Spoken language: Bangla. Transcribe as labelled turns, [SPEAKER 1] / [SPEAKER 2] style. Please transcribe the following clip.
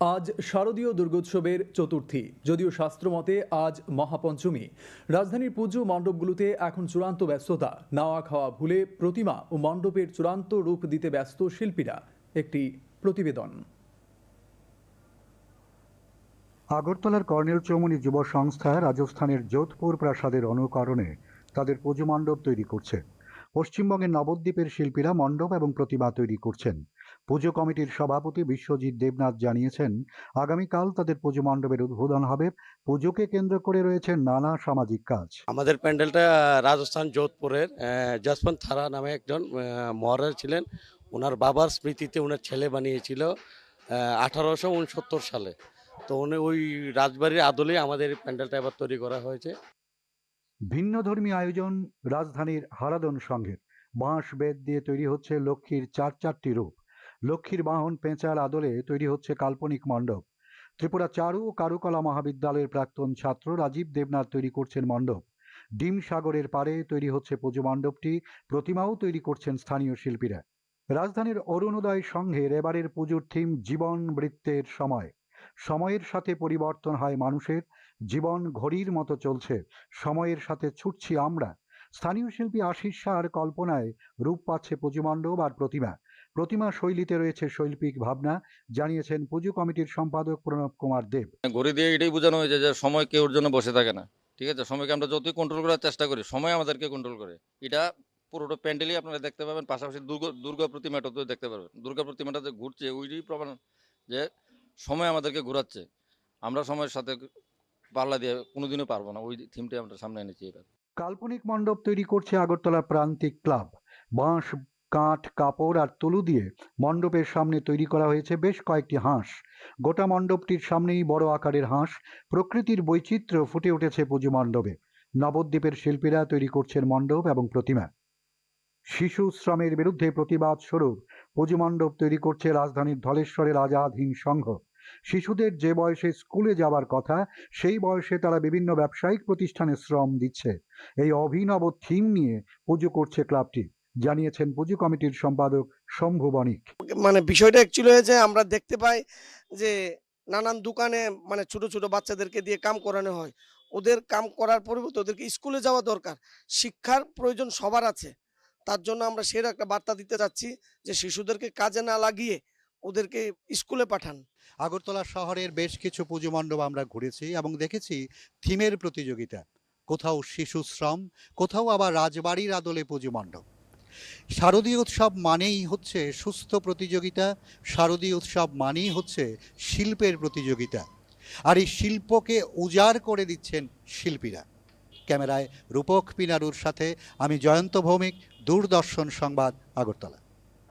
[SPEAKER 1] আজ শারদীয় দুর্গোৎসবের চতুর্থী। যদিও শাস্ত্রমতে আজ মহাপঞ্চমী। রাজধানীর পুজো মণ্ডপগুলোতে এখন চূড়ান্ত ব্যস্ততা। নাওয়া খাওয়া ভুলে প্রতিমা ও মণ্ডপের চূড়ান্ত রূপ দিতে ব্যস্ত শিল্পীরা। একটি প্রতিবেদন।
[SPEAKER 2] আগরতলার কর্নেল চৌমনি যুব সংস্থা রাজস্থানের যোধপুর প্রাসাদের অনুকরণে তাদের পুজো মণ্ডপ তৈরি করছে। পশ্চিমবঙ্গের নবদ্বীপের শিল্পীরা মণ্ডপ এবং প্রতিমা তৈরি করছেন। পুজো কমিটির সভাপতি বিশ্বজিৎ দেবনাথ জানিয়েছেন আগামীকাল তাদের পুজো মণ্ডপের উদ্বোধন হবে। পুজোকে কেন্দ্র করে রয়েছে নানা সামাজিক কাজ।
[SPEAKER 3] আমাদের প্যান্ডেলটা রাজস্থান যোধপুরের যশবন্ত থারা নামে একজন মহারাজ ছিলেন। ওনার বাবার স্মৃতিতে ওনার ছেলে বানিয়েছিল আঠারোশো উনসত্তর সালে। তো উনি ওই রাজবাড়ির আদলে আমাদের প্যান্ডেলটা এবার তৈরি করা হয়েছে।
[SPEAKER 2] ভিন্নধর্মী আয়োজন রাজধানীর হারাদন সংঘের। বাঁশ বেদ দিয়ে তৈরি হচ্ছে লক্ষ্মীর চার চারটি রূপ। লক্ষ্মীর বাহন পেঁচার আদলে তৈরি হচ্ছে কাল্পনিক মণ্ডপ। ত্রিপুরা চারু ও কারুকলা মহাবিদ্যালয়ের প্রাক্তন ছাত্র রাজীব দেবনাথ তৈরি করছেন মণ্ডপ। ডিম সাগরের পারে তৈরি হচ্ছে পুজো মণ্ডপটি, প্রতিমাও তৈরি করছেন স্থানীয় শিল্পীরা। রাজধানীর অরুণোদয় সংঘের এবারের পুজোর থিম জীবন বৃত্তের সময়। সময়ের সাথে পরিবর্তন হয় মানুষের, জীবন ঘড়ির মতো চলছে, সময়ের সাথে ছুটছি আমরা। স্থানীয় শিল্পী আশিস শাহর কল্পনায় রূপ পাচ্ছে পুজো মণ্ডপ আর প্রতিমা। প্রতিমা শৈলীতে রয়েছে শৈল্পিক ভাবনা জানিয়েছেন পুজো কমিটির সম্পাদক প্রণব কুমার দেব।
[SPEAKER 4] ঘড়ি দিয়ে এটাই বোঝানো হয়েছে যে সময় কেউর জন্য বসে থাকে না ঠিক আছে? সময়কে আমরা যতই কন্ট্রোল করার চেষ্টা করি সময় আমাদেরকে কন্ট্রোল করে। এটা পুরোটা প্যান্ডেলই আপনারা দেখতে পাবেন পাশাপাশি দুর্গা দুর্গা প্রতিমাটাতেও দেখতে পাবেন দুর্গা প্রতিমাটা যে ঘুরছে ওইটাই প্রমাণ যে সময় আমাদেরকে ঘোরাচ্ছে। আমরা সময়ের সাথে পাল্লা দিয়ে কোনোদিনও পারব না ওই থিমটাই আমরা সামনে এনেছি এবার।
[SPEAKER 2] কাল্পনিক মণ্ডপ তৈরি করছে আগরতলা প্রান্তিক ক্লাব। বাঁশ কাঠ, কাপড় আর তুলু দিয়ে মণ্ডপের সামনে তৈরি করা হয়েছে বেশ কয়েকটি হাঁস। গোটা মণ্ডপটির সামনেই বড় আকারের হাঁস। প্রকৃতির বৈচিত্র্য ফুটে উঠেছে পুজো মণ্ডপে। নবদ্বীপের শিল্পীরা তৈরি করছেন মণ্ডপ এবং প্রতিমা। শিশু শ্রমের বিরুদ্ধে প্রতিবাদ স্বরূপ পুজো মণ্ডপ তৈরি করছে রাজধানীর ধলেশ্বরের আজাদহীন সংঘ। শিশুদের যে বয়সে স্কুলে যাওয়ার কথা, সেই বয়সে তারা বিভিন্ন ব্যবসায়িক প্রতিষ্ঠানে শ্রম দিচ্ছে। এই অভিনব থিম নিয়ে পুজো করছে ক্লাবটি। জানিয়েছেন পুজো কমিটির সম্পাদক শম্ভু বণিক।
[SPEAKER 5] মানে বিষয়টা অ্যাকচুয়ালি হয়েছে আমরা দেখতে পাই যে নানান দোকানে মানে ছোট ছোট বাচ্চাদেরকে দিয়ে কাম করানো হয়। ওদের কাম করার পরিবর্তে ওদেরকে স্কুলে যাওয়া দরকার শিক্ষার প্রয়োজন সবার আছে। তার জন্য আমরা সের একটা বার্তা দিতে চাচ্ছি যে শিশুদেরকে কাজে না লাগিয়ে ওদেরকে স্কুলে পাঠান।
[SPEAKER 6] আগরতলা শহরের বেশ কিছু পুজো মণ্ডপ আমরা ঘুরেছি এবং দেখেছি থিমের প্রতিযোগিতা। কোথাও শিশু শ্রম কোথাও আবার রাজবাড়ির আদলে পুজো মণ্ডপ। শারদীয় উৎসব মানেই হচ্ছে সুস্থ প্রতিযোগিতা, শারদীয় উৎসব মানেই হচ্ছে শিল্পের প্রতিযোগিতা। আর এই শিল্পকে উজাড় করে দিচ্ছেন শিল্পীরা। ক্যামেরায় রূপক পিনারুর সাথে আমি জয়ন্ত ভৌমিক, দূরদর্শন সংবাদ আগরতলা।